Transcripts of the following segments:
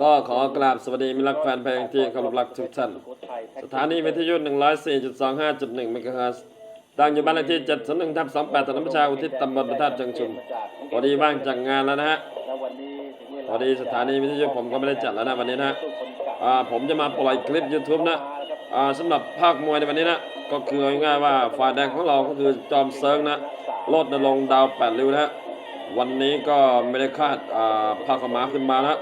ก็ขอกราบสวัสดีมิตรรักแฟนเพลงที่เคารพรักทุกท่าน สถานีวิทยุ 104.25.1เมกะเฮิรตซ์ตั้งอยู่บ้านเลขที่701ทับ28ถนนประชาอุทิศตำบลพระธาตุเชิงชุมพอดีว่างจากงานแล้วนะฮะพอดีสถานีวิทยุผมก็ไม่ได้จัดแล้วนะวันนี้นะอ่าผมจะมาปล่อยคลิป YouTube นะอ่าสำหรับภาคมวยในวันนี้นะก็คือง่ายๆว่าฝ่ายแดงของเราก็คือจอมเซิร์งนะโลดนรงดาวแปดริ้วนะวันนี้ก็ไม่ได้คาดอ่าภาคขม้าขึ้นมานะ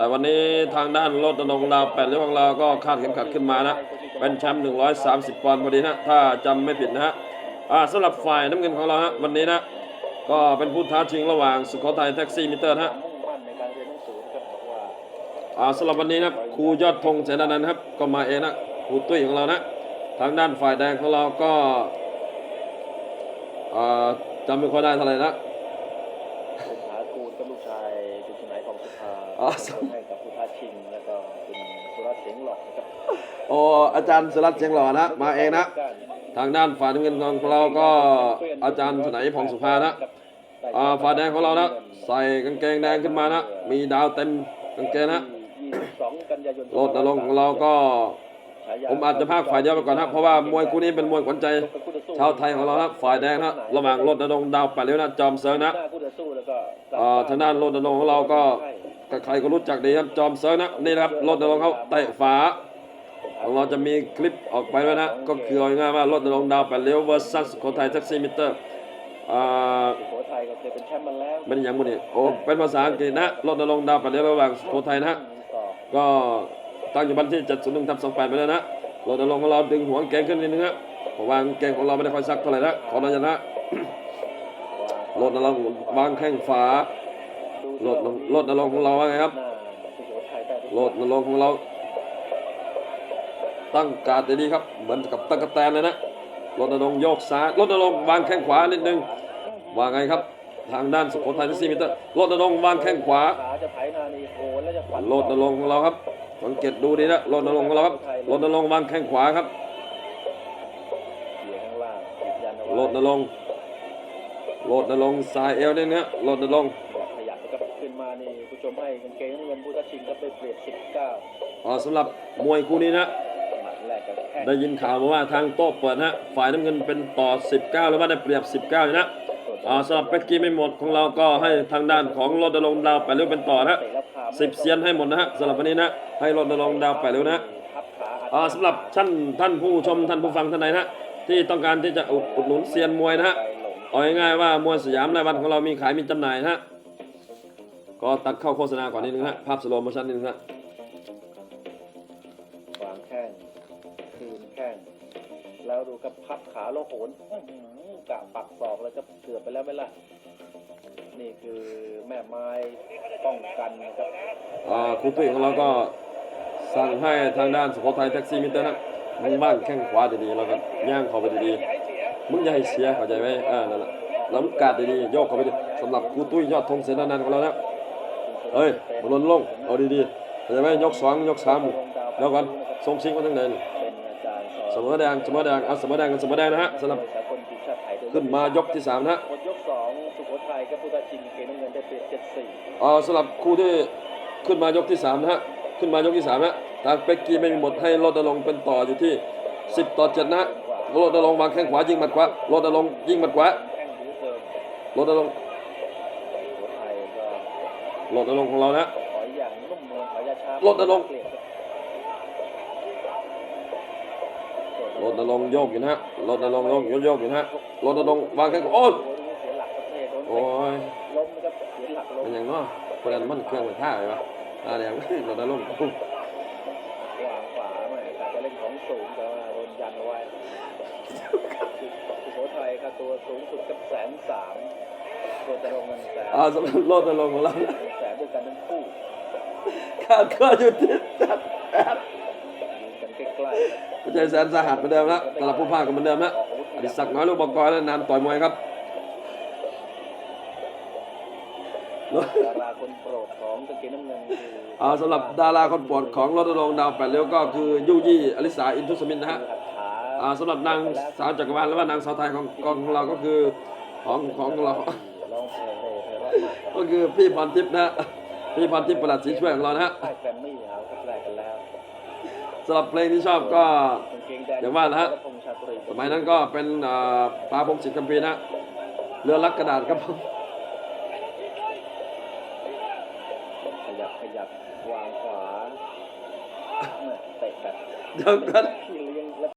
แต่วันนี้ทางด้านโลดนงค์ดาวแปดริ้วของเราก็คาดเข็มขัดขึ้นมานะ เป็นแชมป์130 ปอนด์พอดีนะ ถ้าจำไม่ผิดนะฮะสำหรับฝ่ายน้ำเงินของเราฮะวันนี้นะก็เป็นผู้ท้าชิงระหว่างสุโขทัยแท็กซี่มิเตอร์นะฮะสำหรับวันนี้นะครับครูยอดธงเสนานันครับก็มาเองนะครูตุ้ยของเรานะ ทางด้านฝ่ายแดงของเราก็จำไม่ค่อยได้เท่าไหร่นะ ชายคุณสมัยของสุภาอ๋อเป็นคนให้กับผู้ท้าชิงแล้วก็คุณสุรัตน์เสียงหลอกนะครับโอ้อาจารย์สรัตน์เชียงหล่อนะมาเองนะ ทางด้านฝ่ายน้ำเงินของเราก็อาจารย์สนัยพองสุภานะอ่าฝ่ายแดงของเรานะ ใส่กางเกงแดงขึ้นมานะ มีดาวเต็มกางเกงนะ 22กันยายนโลดนรงค์ของเราก็ ผมอาจจะพากฝ่ายเดียวไปก่อนนะเพราะว่ามวยคู่นี้เป็นมวยขวัญใจชาวไทยของเรานะฝ่ายแดงนะระหว่างรถนรงค์ดาวแปดริ้วนะจอมเซิร์ฟนะหน้าคู่ต่อสู้แล้วก็อ่าทางด้านรถนรงค์ของเราก็ใครๆก็รู้จักดีครับจอมเซิร์ฟนะนี่นะครับรถนรงค์เขาเตะฝาของเราจะมีคลิปออกไปด้วยนะ ก็คือเอาง่ายๆว่ารถนรงค์ดาวแปดริ้วเวอร์ซัสสุโขทัยแท็กซี่มิเตอร์อ่าสุโขทัยก็เคยเป็นแชมป์มาแล้วเป็นอย่างบุนี่โอ้เป็นภาษาอังกฤษนะรถนรงค์ดาวแปดริ้วระหว่างสุโขทัยนะต่อก็ ตั้งอยู่บนที่701ทับ28ไปแล้วนะรถนรงของเราดึงหัวกางเกงขึ้นนิดนึงฮะเพราะวางเกงของเราไม่ได้ค่อยซักเท่าไหร่นะขออนุญาตนะรถนรงค์วางแข้งฝารถรถนรงของเราว่าไงครับหน้าสุโขทัยได้รถนรงของเรา ตั้งการดดีครับ เหมือนกับตั้งกระแตนเลยนะรถนรงโยกซ้ายรถนรงค์วางแข้งขวานิดนึงว่าไงครับ ทางด้านสุโขทัยท็กซี่มิเตอร์รถนรงค์วางแข้งขวาขาจะไถนานี่โอนแล้วจะขวัญรถนรงของเราครับ สังเกตดูดีนะรถนรงค์ของเราครับรถนรงค์วางแข้งขวาครับเขียข้างล่างยืนยันเอาไว้รถนรงค์รถนรงค์สายเอวเนี่ยนะรถนรงค์ขยับนะครับขึ้นมานี่ผู้ชมให้กางเกงน้ำเงินผู้ท้าชิงก็ได้เปรียบ19อ่าสำหรับมวยคู่นี้นะหมัดแรกกับแข้งได้ยินข่าวมาว่าทางโต๊ะเปิดฮะฝ่ายน้ำเงินเป็นต่อ 19หรือว่าได้เปรียบ 19อยู่นะอ่าสำหรับเป็กกี้ไม่หมดของเราก็ให้ทางด้านของรถนรงค์ดาวไปเร็วเป็นต่อนะเตะแล้วพา สิบเซียนให้หมดนะฮะสำหรับวันนี้นะให้รถนรงค์ดาวไปเร็วนะพับขาอ่าสำหรับท่านท่านผู้ชมท่านผู้ฟังท่านใดนะที่ต้องการที่จะอุดอุดหนุนเซียนมวยนะฮะไปหลงเอาง่ายๆว่ามวยสยามรายวันของเรามีขายมีจำหน่ายนะฮะก็ตัดเข้าโฆษณาก่อนนิดนึงฮะภาพสโลโมชั่นนิดนึงฮะวางแข้งคืนแข้งแล้วดูกับพับขาแล้วโหนอื้อหือกะปักศอกแล้วก็เกือบไปแล้วไหมล่ะ นี่คือแม่ไม้ป้องกันนะครับอ่าครูตุ้ยของเราก็สั่งให้ทางด้านสุโขทัยแท็กซี่มิเตอร์นะมึงบ้านแข้งขวาดีๆแล้วก็ย่างเข้าไปดีๆมึงอย่าให้เสียเข้าใจไหมอ่านั่นแหละแล้วมึงกาดดีๆโยกเข้าไปดีสำหรับครูตุ้ยยอดธงเสนานันของเรานะเฮ้ยมันลนลงเอาดีๆเข้าใจไหมยกสองยกสามแล้วกันทรงชิงมาทั้งไหนนี่เป็นอาจารย์สอนเสมอแดงเสมอแดงเอาเสมอแดงกันเสมอแดงนะฮะสำหรับ ขึ้นมายกที่สามนะฮะหมดยกสองสุโขทัยกับผู้ท้าชิงเกณฑ์น้ำเงินได้เปรียบเจ็ดสี่เอ่อสำหรับคู่ที่ขึ้นมายกที่สามนะฮะขึ้นมายกที่สามนะทางเป็กกี้ไม่มีหมดให้รถนรงค์เป็นต่ออยู่ที่ 10 ต่อ7นะฮะรถนรงค์วางแข้งขวายิงหมัดขวารถนรงค์ยิงหมัดขวาแข้งดีเหลือเกินรถนรงค์สุโขทัยก็รถนรงค์ของเรานะถอยอย่างนุ่มนวลถอยช้ารถนรง รถนรงค์โยกอยู่นะฮะรถนรงค์โยกโยกอยู่นะฮะรถนรงค์วางแข้งขวาโอ้ยโอ้ยเสียหลักประเทศโดนโอ้ยล้มนะครับเสียหลักล้มเป็นอย่างเนาะคนนั้นมันเครื่องมันท่าไปปะอ่าอย่างรถนรงค์วางขวาหน่อยการจะเล่นของสูงแต่ว่าโดนยันเอาไว้สุโขทัยค่าตัวสูงสุดกับแสนสามตัวจะลงเงินแสนอ่าสำหรับรถนรงค์ของเรานะแสนด้วยกันทั้งคู่ขาดก็อยู่ที่จัดแปดยืนกันใกล้ๆ ไม่ใช่แสนสาหัสเหมือนเดิมนะสำหรับผู้ภาคก็เหมือนเดิมนะอดิศักดิ์น้อยลูกบอลกอยและนามต่อยมวยครับดาราคนโปรดของตะเกียน้ำเงินคืออ่าสำหรับดาราคนโปรดของรถรงค์ดาวแปดเลี้ยวก็คือยุยี่อลิสาอินทุสมินนะฮะหัตถาอ่าสำหรับนางสาวจักรวาลหรือว่านางสาวไทยของกองของเราก็คือของของเราร้องเพลงได้เพลงรอดมากครับก็คือพี่พรทิพย์นะพี่พรทิพย์ประหลัดศรีช่วยของเรานะฮะค่ายแกรมมี่เอาครับแรกกันแล้ว สำหรับเพลงที่ชอบก็กางเกงแดงอย่างว่านะฮะพงษ์ชาตรีสมัยนั้นก็เป็นอ่าปลาพงศิษฐ์คัมภีร์นะเรือลักกระดาษครับผมขยับขยับวางขวาแม่เตะแบบเดี๋ยวกันพี่เลี้ยง